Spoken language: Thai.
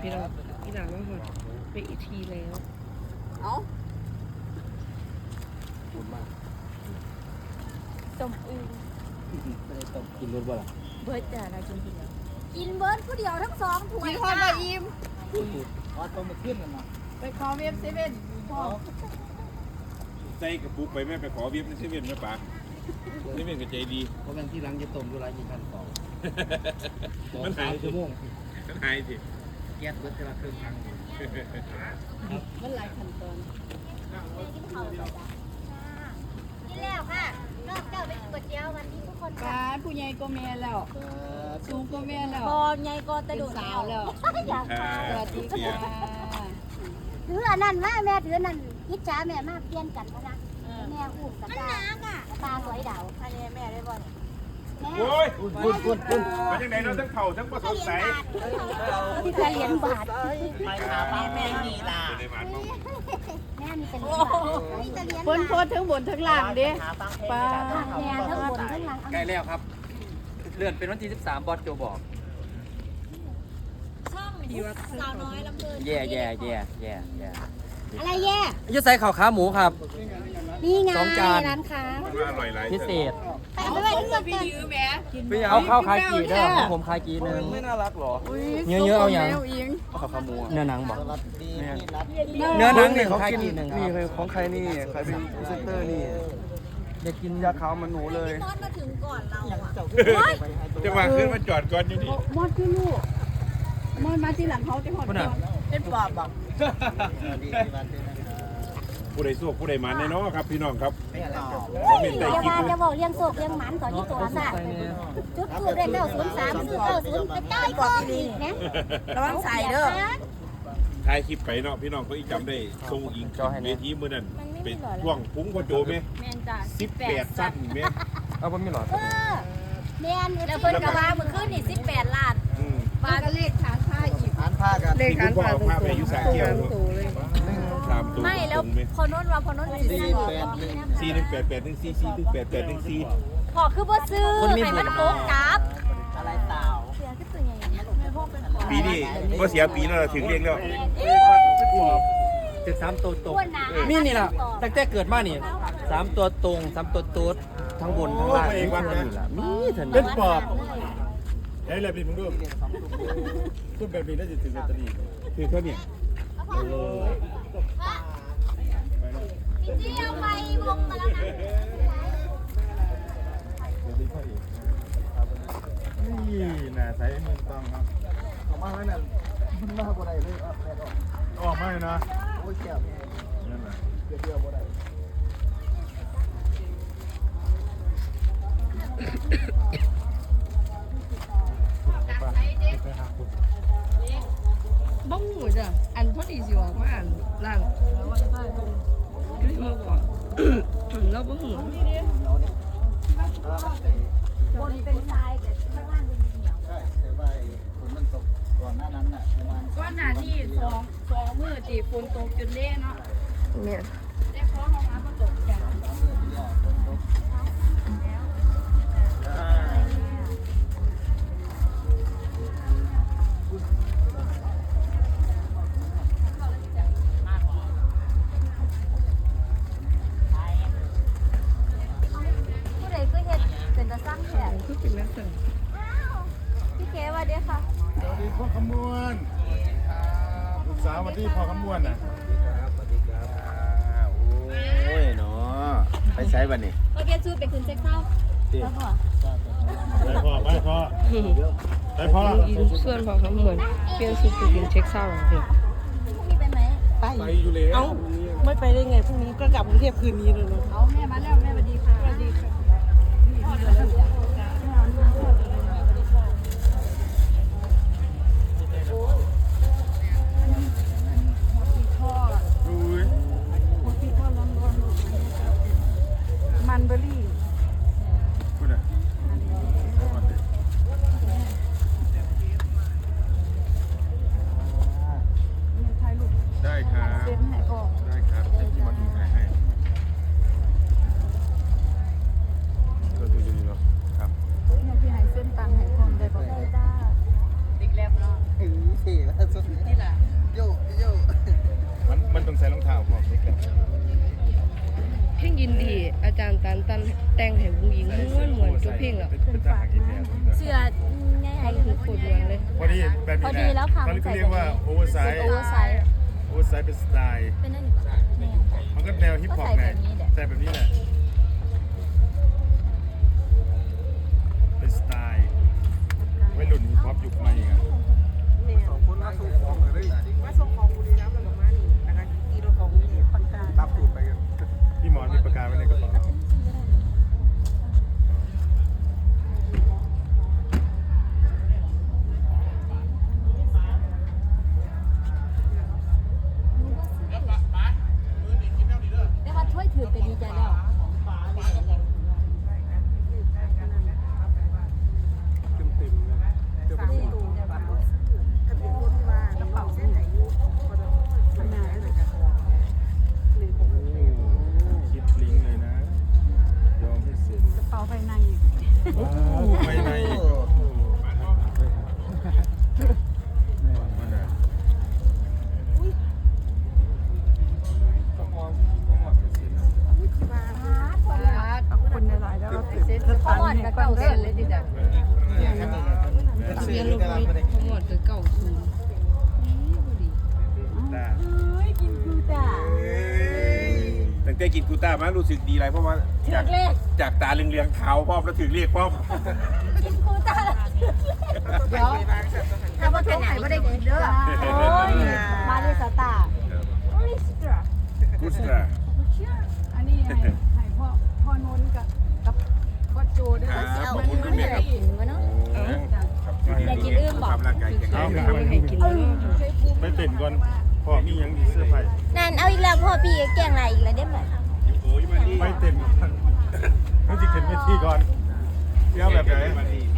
พี่น้องพี่หลานมาหอดไปอีกทีแล้ว เอ้าคุณมากต้มอึ่งไม่ได้ต้มกินรสบ่ล่ะเบิร์ดจ้าเรากินทีเดียวกินเบิร์ดผู้เดียวทั้งสองถ้วยกินทอดมาอิ่มอ๋อต้มมาขึ้นกันมาไปขอเว็บเซเว่นพ่อใจกระปุกไปแม่ไปขอเวียบในเซเว่นแม่ปากเซเว่นก็ใจดีเพราะมันที่หลังจะต้มอยู่ไรกี่ขั้นตอนสองมันหาสายมชั่วโมงมันหายสิ แก๊สเบิดเวลาครึ่งครั้งมันหลายขั้นตอนกินข้าวเลยจ้ะกินแล้วค่ะนอกจากไปกินก๋วยเตี๋ยววันนี้ทุกคนปลาผู้ใหญ่ก็แม่แล้ว สูงก็แม่แล้วพอไงก็ตะโดดเป็นสาวแล้วอยากอ่ามาสวัสดีค่ะถืออันนั้นมาแม่ถืออันนั้นอิจฉาแม่มากเปลี่ยนกันพะนะแม่อุ้มกับตาตาสวยดาวอันนี้แม่ได้บ่เนี่ยแม่ โอ้ยปุ้นปุ้นปุ้นปุ้นมันยังไงเราะทั้งเข่าทั้งผสมใสที่เคยเหรียญบาทไปหาบ้านแม่นี่ล่ะในบ้านเขาแม่มีแต่เหรียญบาทมีแต่เหรียญบนโพบาทดทั้งบนทั้งล่างเด้ปลาแม่ทั้งบนทั้งหลังใกล้แล้วครับ เลื่อนเป็นวันที่ 13 บอสโจบอกช่องสาวน้อยลำเบินแย่แย่แย่แย่แย่อะไรแย่ยุใส่ข้าวขาหมูครับ นี่ไงสองจานร้านค้ามันว่าอร่อยหลายพิเศษ ไปเอาไปไว้ที่เกินพี่ยื้อแม่ไปเอาข้าวคากีเด้อของผมคากีหนึงเยอะๆเอาอย่างแมวอิงข้าขาหมูเนื้อหนังบอกเนื้อหนังหนึ่งคากีหนึ่งคนี่รับคือของใครนี่ใครเป็นพรีเซนเตอร์นี่อยากกินยาขาวมันหนูเลยนอนมาถึงก่อนเราอะจะมาขึ้นมาจอดก่อนอยู่นี่มอดคือลูกมอดมาที่หลังเขาจะหอดคนเป็นปอบบอก ผู้ใดสู้ผู้ใดมันแน่นอนครับพี่น้องครับอย่ามาจะบอกเลี้ยงโศกเลี้ยงหมันก่อนที่ตัวซะจุดทูบได้เก้าศูนย์สามซื้อเก้าศูนย์ไปใต้ก้อนอีกนะระวังใส่เด้อ ถ่ายคลิปไปเนาะพี่น้องก็อีกจำได้ทรงอิงขึ้นเวทีมื้อนั้นเป็นพ่วงพุ้งพ่อโจไหมแมนจ้าสิบแปดสั้นไหมเอาผมมีหลอดเออแม่นแล้วเพิ่นก็ว่ามื้อคืนนี่18ล้านอืมปลาก็เลขฐานผ้าอีกทานผ้ากัน เลขฐานผ่านตรงพาไปอยู่สระแก้วตรงเลยสามตัวไม่แล้วตรงไหมพอนนท์ว่าพอนนท์สิซื้อสี่หนึ่งแปดแปดหนึ่งสี่สี่หนึ่งแปดแปดหนึ่งสี่พอคือบ่ซื้อให้มันโป๊กกราฟอะไรเต่าเสือคือตัวใหญ่แม่พวกเป็นของปีนี้ก็เสียปีแล้วเราถึงเรียกแล้วถึงสามตัวตรงอ้วนหนามีนี่ล่ะตั้งแต่เกิดมานี่สามตัวตรงสามตัวตูดทั้งบนทั้งล่างมีเท่านี้ล่ะมีเท่าเป็นี้นปอบเฮ้ยเลยพี่มึงดูพูดแบบนี้ได้จะถึงลอตเตอรี่คือเท่านี้ จริงๆเอาไปวงมาแล้วนะนี่น่าใช้มึงต้องครับออกมาแล้วนั่นมันมากกว่าใดเลยออกมาเลยนะโอ้ยแก้วนั่นแหละเดียวๆบ่ได้ อันพอดีสิออกมาอันล่างคือมาก่อนเราบ้องหูบนเป็นทรายแต่ข้างล่างเป็นดินเหนียวใช่แต่ว่าฝนมันตกก่อนหน้านั้นน่ะประมาณก้อนหนานี่สองสองมือตีฝนตกจนเละเนาะเนี่ยได้ขอห้องน้ำมาตกจ้ะ นน่ะโอ้ยเนาะไปใช้บันนี่โอเคซูไปคืนเซ็กเศร้าแล้วพอไปพ่อไปพ่อไปพ่ออีลูกส่วนพอคำเหมือนเปลี่ยนสุดไปกินเช็คเศร้าเดี๋ยวพรุ่งนี้ไปไหมไปอยู่เลยเอ้าไม่ไปได้ไงพรุ่งนี้ก็กลับกรุงเทพคืนนี้เลยเนาะเอาแม่มาแล้วแม่สวัสดีค่ะสวัสดีค่ะ ใส่รองเท้าของเด็กแล้วเพ่งยินดีอาจารย์ตันตันแต่งให้วงหญิงม้วนมือนทุกเพลงแล้วเป็นฝากเสื้อง่ายๆคือขดวนเลยพอดีแบบนี้พอดีแล้วค่เขาเรียกว่าโอเวอร์ไซส์โอเวอร์ไซส์โอเวอร์ไซส์เป็นสไตล์เป็นนั่นมันก็แนวฮิปฮอปแงใส่แบบนี้แหละเป็นสไตล์ไว้หลุ่นฮิปฮอปยุคใหม่กันสองคนมาส่งของเลยมาส่งของดูดีนะมย์ ถือเป็นดีใจแล้ว เต็มเต็มเลยเดี๋ยวไปดูถ้าเป็นคนที่มาแล้วเป่าเส้นไหนอยู่ก็ได้ขนาดนั้นเลย โอ้คิดลิงก์เลยนะ ยอมให้เซ็น เป่าภายใน ว้าวภายในอีกโอ้โหมันอะ ขอบคุณหลายๆแล้วก็เซ็ต เขาหมอนกับเก่าเส้เส้นนเลยดิจ้ะทะเบียนรถไม่ทั้งหมดคือเก่าคืนนี่พอดีตาตั้งแต่กินกูต้ามารู้สึกดีไรเพราะว่าจากจากตาเรืองๆเท้าพร้อมแล้วถึงเรียกพร้อมกินคูตาเดี๋ยวไปบางสัตว์ต้องหันถ้าว่าเป็นไหนไม่ได้กินเด้อโอ้ยมาดิสตาร์กุสตราอันนี้ให้ให้พ่อพ่อนนท์กับกับ พ่อโจเด้อครับขอบคุณคุณแม่ครับกินวะเนาะอยากกินอื้มบอกทำร่างกายแข็งแรงเอาให้กินแล้วไปเต้นก่อนพ่อมีหยังดีเสื้อร์ไผ่นั่นเอาอีกแล้วพ่อพี่แกล้งอะไรอีกแล้วได้ไหมโอ้ยมาดีไปเต้นก่อนต้องจิขึ้นเวทีก่อนเดี๋ยวแบบไหนมาดีให้